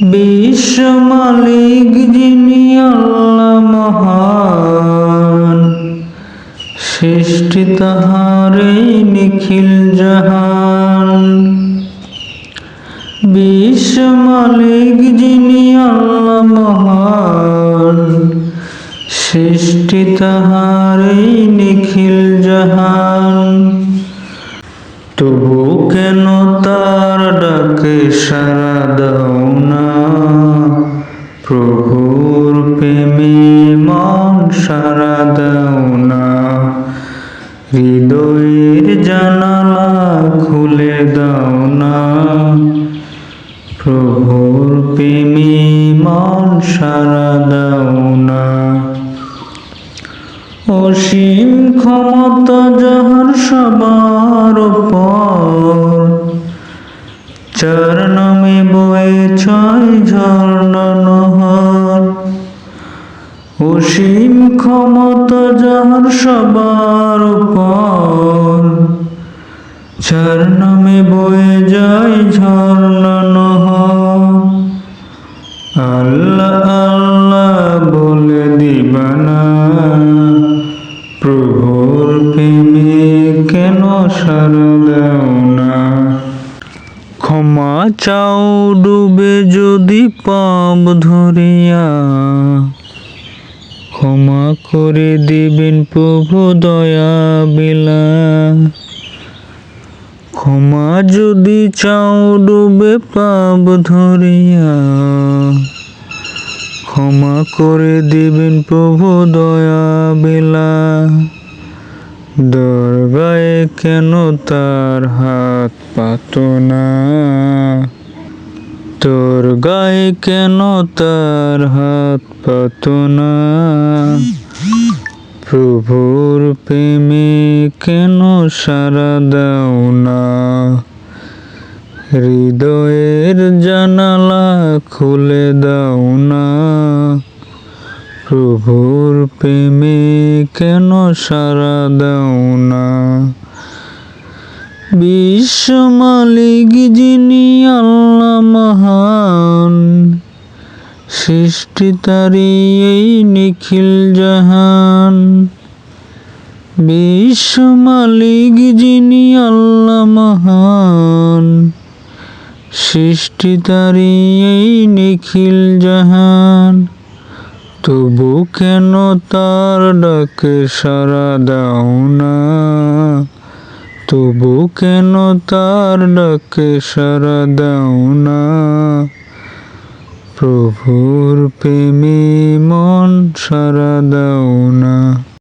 বিশ্ব মালিক যিনি আল্লাহ মহান, সৃষ্টি তাহারে নিখিল জাহান। বিশ্ব মালিক যিনি আল্লাহ মহান, সৃষ্টি তাহারে নিখিল জাহান। তবু কেন তার ডাকে সারা দাও না। হৃদয়ের জানালা খুলে দাও না। প্রভুর প্রেমে মন সারা দাও না। অসীম ক্ষমতা যাহার সবার ক্ষমতা যাহার সবার উপর। চার বয়ে যায় ঝর্ণা নহর। আল্লাহ আল্লাহ বলে দিবানা, প্রভুর প্রেমে কেন সারা দাও না ক্ষমা চাও ডুবে যদি পাপ ধরিয়া। ক্ষমা করে দিবেন প্রভু দয়া বিলা। ক্ষমা যদি চাও ডুবে পাপ ধরিয়া। ক্ষমা করে দিবেন প্রভু দয়া বেলা। দরগায় কেন তার হাত পাত না? তোর গায়ে কেন তার হাত পাতনা? প্রভুর প্রেমে কেন সারা দাও না হৃদয়ের জানালা খুলে দাও না প্রভুর প্রেমে কেন সারা দাও না বিশ্ব মালিক যিনি আল্লাহ মহান, সৃষ্টি তারি এই নিখিল জাহান। বিশ্ব মালিক যিনি আল্লাহ মহান, সৃষ্টি তারি এই নিখিল জাহান। তবু কেন তার ডাকে সারা দাও না? তবু কেন তার ডাকে সারা দাও না? প্রভুর প্রেমে মন সারা দাও